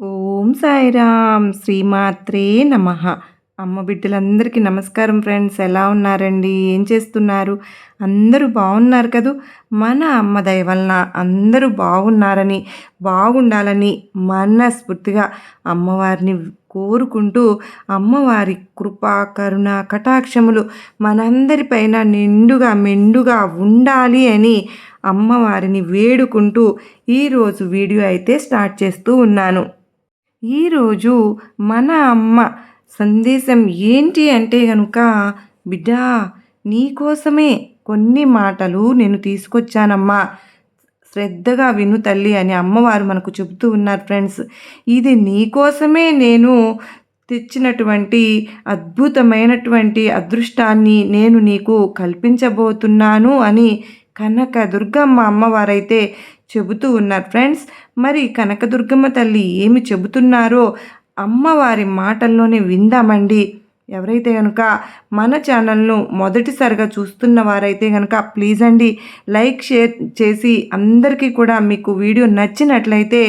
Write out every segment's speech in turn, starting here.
ఓం సాయిరామ్. శ్రీమాత్రే నమ. అమ్మ బిడ్డలందరికీ నమస్కారం ఫ్రెండ్స్. ఎలా ఉన్నారండి? ఏం చేస్తున్నారు? అందరూ బాగున్నారు కదూ? మన అమ్మ దయ వలన అందరూ బాగున్నారని బాగుండాలని మనస్ఫూర్తిగా అమ్మవారిని కోరుకుంటూ అమ్మవారి కృప కరుణ కటాక్షములు మనందరిపైన నిండుగా మెండుగా ఉండాలి అని అమ్మవారిని వేడుకుంటూ ఈరోజు వీడియో అయితే స్టార్ట్ చేస్తూ ఉన్నాను. ఈరోజు మన అమ్మ సందేశం ఏంటి అంటే కనుక బిడ్డా నీకోసమే కొన్ని మాటలు నేను తీసుకొచ్చానమ్మా. శ్రద్ధగా విను తల్లి అని అమ్మవారు మనకు చెబుతూ ఉన్నారు ఫ్రెండ్స్. ఇది నీకోసమే నేను తెచ్చినటువంటి అద్భుతమైనటువంటి అదృష్టాన్ని నేను నీకు కల్పించబోతున్నాను అని కనక దుర్గమ్మ అమ్మవారైతే చెబుతూ ఉన్నారు ఫ్రెండ్స్. మరి కనకదుర్గమ్మ తల్లి ఏమి చెబుతున్నారో అమ్మవారి మాటల్లోనే విందామండి. ఎవరైతే కనుక మన ఛానల్ను మొదటిసారిగా చూస్తున్న వారైతే కనుక ప్లీజ్ అండి లైక్ షేర్ చేసి అందరికీ కూడా మీకు వీడియో నచ్చినట్లయితే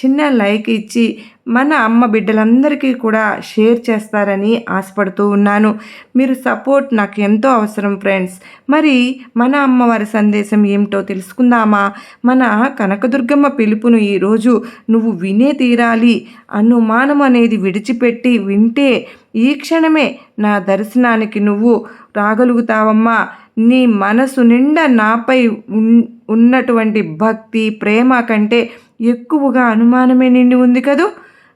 చిన్న లైక్ ఇచ్చి మన అమ్మ బిడ్డలందరికీ కూడా షేర్ చేస్తారని ఆశపడుతూ ఉన్నాను. మీరు సపోర్ట్ నాకు ఎంతో అవసరం ఫ్రెండ్స్. మరి మన అమ్మవారి సందేశం ఏమిటో తెలుసుకుందామా? మన కనకదుర్గమ్మ పిలుపును ఈరోజు నువ్వు వినే తీరాలి. అనుమానం అనేది విడిచిపెట్టి వింటే ఈ క్షణమే నా దర్శనానికి నువ్వు రాగలుగుతావమ్మా. నీ మనసు నిండా నాపై ఉన్నటువంటి భక్తి ప్రేమ కంటే ఎక్కువగా అనుమానమే నిండి ఉంది కదూ?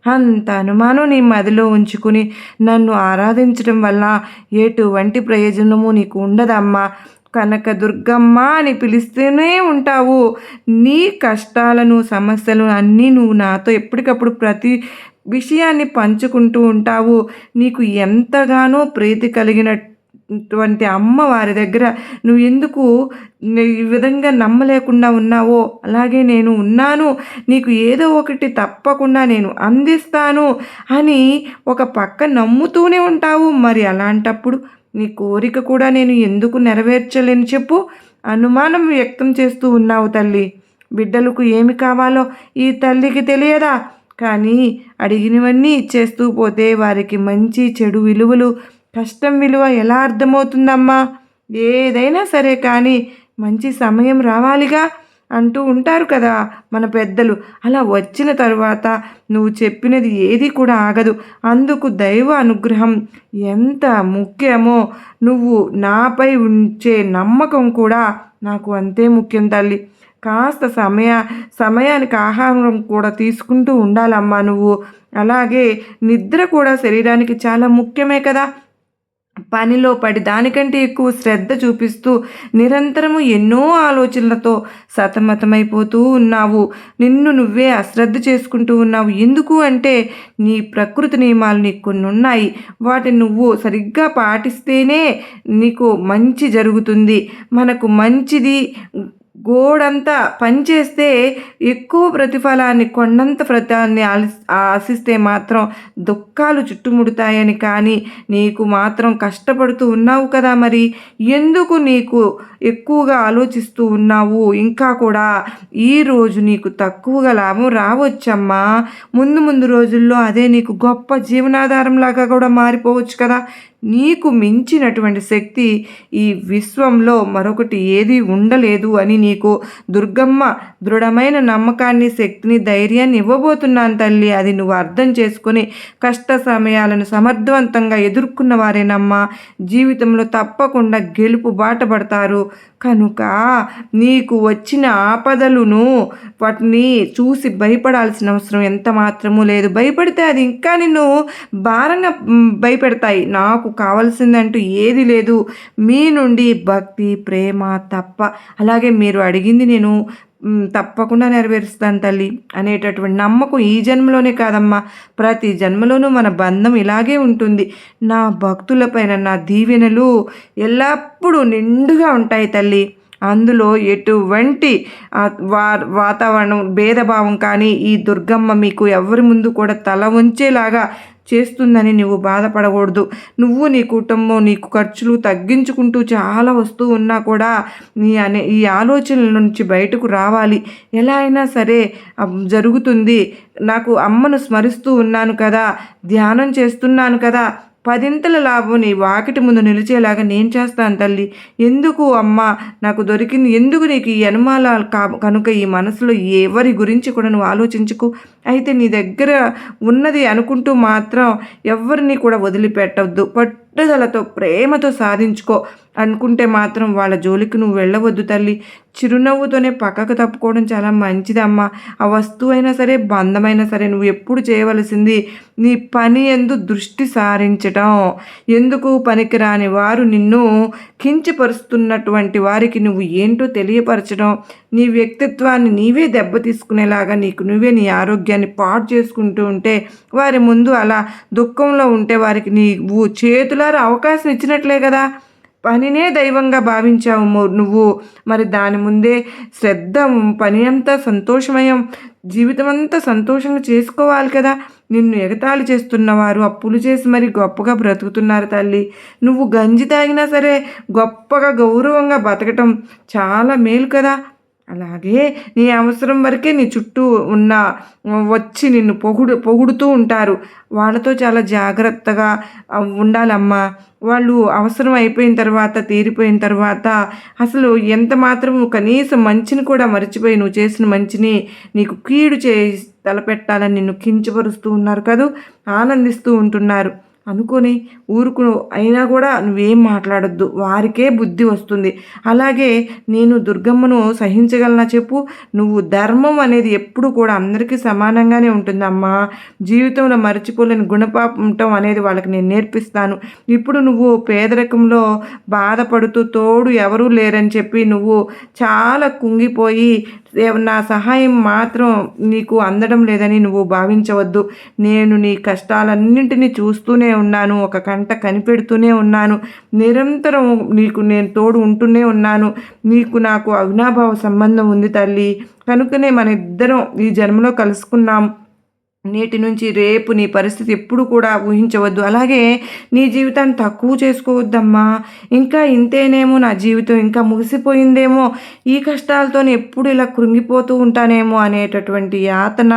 అంత అనుమానం నీ మదిలో ఉంచుకుని నన్ను ఆరాధించడం వల్ల ఎటువంటి ప్రయోజనము నీకు ఉండదమ్మా. కనక దుర్గమ్మ అని పిలుస్తూనే ఉంటావు. నీ కష్టాలను సమస్యలు అన్నీ నువ్వు నాతో ఎప్పటికప్పుడు ప్రతి విషయాన్ని పంచుకుంటూ ఉంటావు. నీకు ఎంతగానో ప్రీతి కలిగిన అటువంటి అమ్మ వారి దగ్గర నువ్వు ఎందుకు ఈ విధంగా నమ్మలేకుండా ఉన్నావో? అలాగే నేను ఉన్నాను నీకు ఏదో ఒకటి తప్పకుండా నేను అందిస్తాను అని ఒక పక్క నమ్ముతూనే ఉంటావు. మరి అలాంటప్పుడు నీ కోరిక కూడా నేను ఎందుకు నెరవేర్చలేని చెప్పు. అనుమానం వ్యక్తం చేస్తూ ఉన్నావు తల్లి. బిడ్డలకు ఏమి కావాలో ఈ తల్లికి తెలియదా? కానీ అడిగినవన్నీ ఇచ్చేస్తూ పోతే వారికి మంచి చెడు విలువలు కష్టం విలువ ఎలా అర్థమవుతుందమ్మా? ఏదైనా సరే కానీ మంచి సమయం రావాలిగా అంటూ ఉంటారు కదా మన పెద్దలు. అలా వచ్చిన తరువాత నువ్వు చెప్పినది ఏది కూడా ఆగదు. అందుకు దైవ అనుగ్రహం ఎంత ముఖ్యమో నువ్వు నాపై ఉంచే నమ్మకం కూడా నాకు అంతే ముఖ్యం తల్లి. కాస్త సమయ సమయానికి ఆహారం కూడా తీసుకుంటూ ఉండాలమ్మా నువ్వు. అలాగే నిద్ర కూడా శరీరానికి చాలా ముఖ్యమే కదా. పనిలో పడి దానికంటే ఎక్కువ శ్రద్ధ చూపిస్తూ నిరంతరము ఎన్నో ఆలోచనలతో సతమతమైపోతూ ఉన్నావు. నిన్ను నువ్వే అశ్రద్ధ చేసుకుంటూ ఉన్నావు. ఎందుకు అంటే నీ ప్రకృతి నియమాలు నీకు కొన్ని ఉన్నాయి వాటిని నువ్వు సరిగ్గా పాటిస్తేనే నీకు మంచి జరుగుతుంది. మనకు మంచిది గోడంతా పనిచేస్తే ఎక్కువ ప్రతిఫలాన్ని కొండంత ఫలితాన్ని ఆశిస్తే మాత్రం దుఃఖాలు చుట్టుముడతాయని కానీ నీకు మాత్రం కష్టపడుతూ ఉన్నావు కదా మరి? ఎందుకు నీకు ఎక్కువగా ఆలోచిస్తూ ఉన్నావు? ఇంకా కూడా ఈరోజు నీకు తక్కువగా లాభం రావచ్చమ్మా. ముందు ముందు రోజుల్లో అదే నీకు గొప్ప జీవనాధారంలాగా కూడా మారిపోవచ్చు కదా. నీకు మించినటువంటి శక్తి ఈ విశ్వంలో మరొకటి ఏది ఉండలేదు అని నీకు దుర్గమ్మ దృఢమైన నమ్మకాన్ని శక్తిని ధైర్యాన్ని ఇవ్వబోతున్నాను తల్లి. అది నువ్వు అర్థం చేసుకుని కష్ట సమయాలను సమర్థవంతంగా ఎదుర్కొన్న వారేనమ్మా జీవితంలో తప్పకుండా గెలుపు బాటపడతారు కనుక నీకు వచ్చిన ఆపదలను వాటిని చూసి భయపడాల్సిన అవసరం ఎంత మాత్రమూ లేదు. భయపడితే అది ఇంకా నిన్ను భారంగా భయపెడతాయి. నాకు కావాల్సిందంటూ ఏది లేదు. మీ నుండి భక్తి ప్రేమ తప్ప. అలాగే మీరు అడిగింది నేను తప్పకుండా నెరవేరుస్తాను తల్లి అనేటటువంటి నమ్మకం ఈ జన్మలోనే కాదమ్మా. ప్రతి జన్మలోనూ మన బంధం ఇలాగే ఉంటుంది. నా భక్తులపైన నా దీవెనలు ఎల్లప్పుడూ నిండుగా ఉంటాయి తల్లి. అందులో ఎటువంటి వా వాతావరణం భేదభావం కానీ ఈ దుర్గమ్మ మీకు ఎవరి ముందు కూడా తల ఉంచేలాగా చేస్తుందని నువ్వు బాధపడకూడదు. నువ్వు నీ కుటుంబం నీకు ఖర్చులు తగ్గించుకుంటూ చాలా వస్తూ ఉన్నా కూడా నీ అనే ఈ ఆలోచనల నుంచి బయటకు రావాలి. ఎలా అయినా సరే జరుగుతుంది. నాకు అమ్మను స్మరిస్తూ ఉన్నాను కదా ధ్యానం చేస్తున్నాను కదా పదింతల లాభం నీ వాకిటి ముందు నిలిచేలాగా నేను చేస్తాను తల్లి. ఎందుకు అమ్మ? నాకు దొరికింది ఎందుకు నీకు ఈ అనుమాల కనుక ఈ మనసులో ఎవరి గురించి కూడా నువ్వు ఆలోచించుకు. అయితే నీ దగ్గర ఉన్నది అనుకుంటూ మాత్రం ఎవరిని కూడా వదిలిపెట్టవద్దు పట్టుదలతో ప్రేమతో సాధించుకో. అనుకుంటే మాత్రం వాళ్ళ జోలికి నువ్వు వెళ్ళవద్దు తల్లి. చిరునవ్వుతోనే పక్కకు తప్పుకోవడం చాలా మంచిదమ్మా ఆ వస్తువు అయినా సరే బంధమైనా సరే నువ్వు ఎప్పుడు చేయవలసింది నీ పని ఎందు దృష్టి సారించటం. ఎందుకు పనికిరాని వారు నిన్ను కించపరుస్తున్నటువంటి వారికి నువ్వు ఏంటో తెలియపరచడం నీ వ్యక్తిత్వాన్ని నీవే దెబ్బ తీసుకునేలాగా నీకు నువ్వే నీ ఆరోగ్యాన్ని పాడు చేసుకుంటూ ఉంటే వారి ముందు అలా దుఃఖంలో ఉంటే వారికి నీవు చేతులారా అవకాశం ఇచ్చినట్లే కదా. పనినే దైవంగా భావించావు నువ్వు. మరి దాని ముందే శ్రద్ధ పని అంతా సంతోషమయం జీవితం అంతా సంతోషంగా చేసుకోవాలి కదా. నిన్ను ఎగతాళి చేస్తున్నవారు అప్పులు చేసి మరి గొప్పగా బ్రతుకుతున్నారు తల్లి. నువ్వు గంజి తాగినా సరే గొప్పగా గౌరవంగా బతకటం చాలా మేలు కదా. అలాగే నీ అవసరం వరకే నీ చుట్టూ ఉన్న వచ్చి నిన్ను పొగుడు పొగుడుతూ ఉంటారు. వాళ్ళతో చాలా జాగ్రత్తగా ఉండాలమ్మా. వాళ్ళు అవసరం అయిపోయిన తర్వాత తీరిపోయిన తర్వాత అసలు ఎంత మాత్రం కనీసం మంచిని కూడా మర్చిపోయి నువ్వు చేసిన మంచిని నీకు కీడు చే తలపెట్టాలని నిన్ను కించపరుస్తూ ఉన్నారు కదూ? ఆనందిస్తూ ఉంటున్నారు. అనుకొని ఊరుకు అయినా కూడా నువ్వేం మాట్లాడొద్దు. వారికే బుద్ధి వస్తుంది. అలాగే నేను దుర్గమ్మను సహించగలనా చెప్పు. నువ్వు ధర్మం అనేది ఎప్పుడు కూడా అందరికీ సమానంగానే ఉంటుందమ్మా. జీవితంలో మర్చిపోలేని గుణపాపం అనేది వాళ్ళకి నేను నేర్పిస్తాను. ఇప్పుడు నువ్వు పేదరికంలో బాధపడుతూ తోడు ఎవరూ లేరని చెప్పి నువ్వు చాలా కుంగిపోయి నా సహాయం మాత్రం నీకు అందడం లేదని నువ్వు భావించవద్దు. నేను నీ కష్టాలన్నింటినీ చూస్తూనే ఉన్నాను. ఒక కంట కనిపెడుతూనే ఉన్నాను. నిరంతరం నీకు నేను తోడు ఉంటూనే ఉన్నాను. నీకు నాకు అవినాభావ సంబంధం ఉంది తల్లి. కనుకనే మన ఇద్దరం ఈ జన్మలో కలుసుకున్నాం. నేటి నుంచి రేపు నీ పరిస్థితి ఎప్పుడు కూడా ఊహించవద్దు. అలాగే నీ జీవితాన్ని తక్కువ చేసుకోవద్దమ్మా. ఇంకా ఇంతేనేమో నా జీవితం ఇంకా ముగిసిపోయిందేమో. ఈ కష్టాలతో ఎప్పుడు ఇలా కృంగిపోతూ ఉంటానేమో అనేటటువంటి యాతన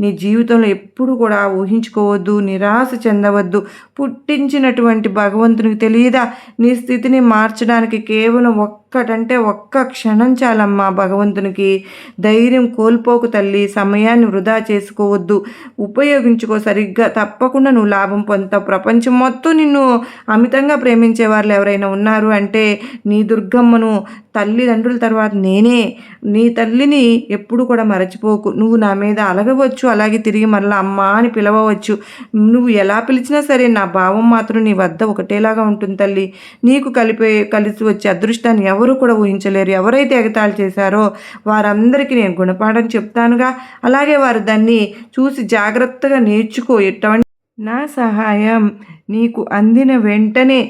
నీ జీవితంలో ఎప్పుడు కూడా ఊహించుకోవద్దు నిరాశ చెందవద్దు. పుట్టించినటువంటి భగవంతునికి తెలియదా? నీ స్థితిని మార్చడానికి కేవలం ఒక్కటంటే ఒక్క క్షణం చాలమ్మా భగవంతునికి. ధైర్యం కోల్పోకు తల్లి సమయాన్ని వృధా చేసుకోవద్దు. ఉపయోగించుకో సరిగ్గా తప్పకుండా నువ్వు లాభం పొందుతావు. ప్రపంచం మొత్తం నిన్ను అమితంగా ప్రేమించే వాళ్ళు ఎవరైనా ఉన్నారు అంటే నీ దుర్గమ్మను తల్లిదండ్రుల తర్వాత నేనే. నీ తల్లిని ఎప్పుడు కూడా మరచిపోకు. నువ్వు నా మీద అలగవచ్చు అలాగే తిరిగి మరలా అమ్మ అని పిలవవచ్చు. నువ్వు ఎలా పిలిచినా సరే నా భావం మాత్రం నీ వద్ద ఒకటేలాగా ఉంటుంది తల్లి. నీకు కలిపే కలిసి వచ్చే అదృష్టాన్ని ఎవరు ఎవరు కూడా ఊహించలేరు. ఎవరైతే ఎగతాళి చేశారో వారందరికీ నేను గుణపాఠం చెప్తానుగా. అలాగే వారు దాన్ని చూసి జాగ్రత్తగా నేర్చుకో. ఎటువంటి నా సహాయం నీకు అందిన వెంటనే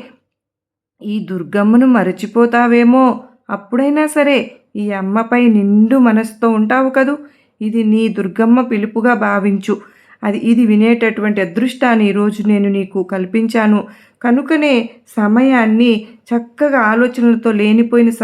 ఈ దుర్గమ్మను మరచిపోతావేమో. అప్పుడైనా సరే ఈ అమ్మపై నిండు మనసుతో ఉంటావు కదూ. ఇది నీ దుర్గమ్మ పిలుపుగా భావించు. అది ఇది వినేటటువంటి అదృష్టాన్ని ఈరోజు నేను నీకు కల్పించాను. కనుకనే సమయాన్ని చక్కగా ఆలోచనలతో లేనిపోయిన స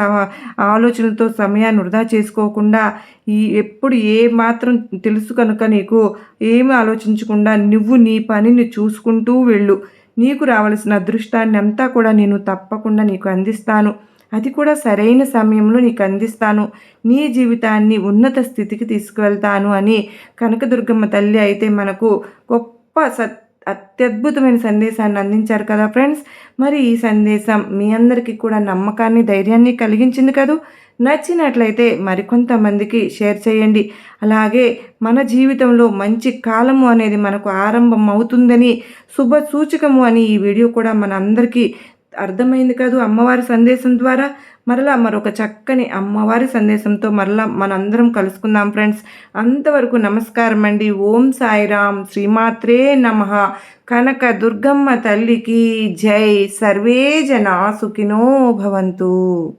ఆలోచనలతో సమయాన్ని వృధా చేసుకోకుండా ఈ ఎప్పుడు ఏ మాత్రం తెలుసు కనుక నీకు ఏమి ఆలోచించకుండా నువ్వు నీ పనిని చూసుకుంటూ వెళ్ళు. నీకు రావలసిన అదృష్టాన్ని అంతా కూడా నేను తప్పకుండా నీకు అందిస్తాను. అది కూడా సరైన సమయంలో నీకు అందిస్తాను నీ జీవితాన్ని ఉన్నత స్థితికి తీసుకువెళ్తాను అని కనకదుర్గమ్మ తల్లి అయితే మనకు గొప్ప సత్ అత్యద్భుతమైన సందేశాన్ని అందించారు కదా ఫ్రెండ్స్. మరి ఈ సందేశం మీ అందరికీ కూడా నమ్మకాన్ని ధైర్యాన్ని కలిగించింది కదూ? నచ్చినట్లయితే మరికొంతమందికి షేర్ చేయండి. అలాగే మన జీవితంలో మంచి కాలము అనేది మనకు ఆరంభం అవుతుందని శుభ సూచకము అని ఈ వీడియో కూడా మన అందరికీ అర్థమైంది కాదు. అమ్మవారి సందేశం ద్వారా మరలా మరొక చక్కని అమ్మవారి సందేశంతో మరలా మనందరం కలుసుకుందాం ఫ్రెండ్స్. అంతవరకు నమస్కారం అండి. ఓం సాయిరామ్ శ్రీమాత్రే నమ. కనక దుర్గమ్మ తల్లికి జై. సర్వే జనా సుఖినో భవంతు.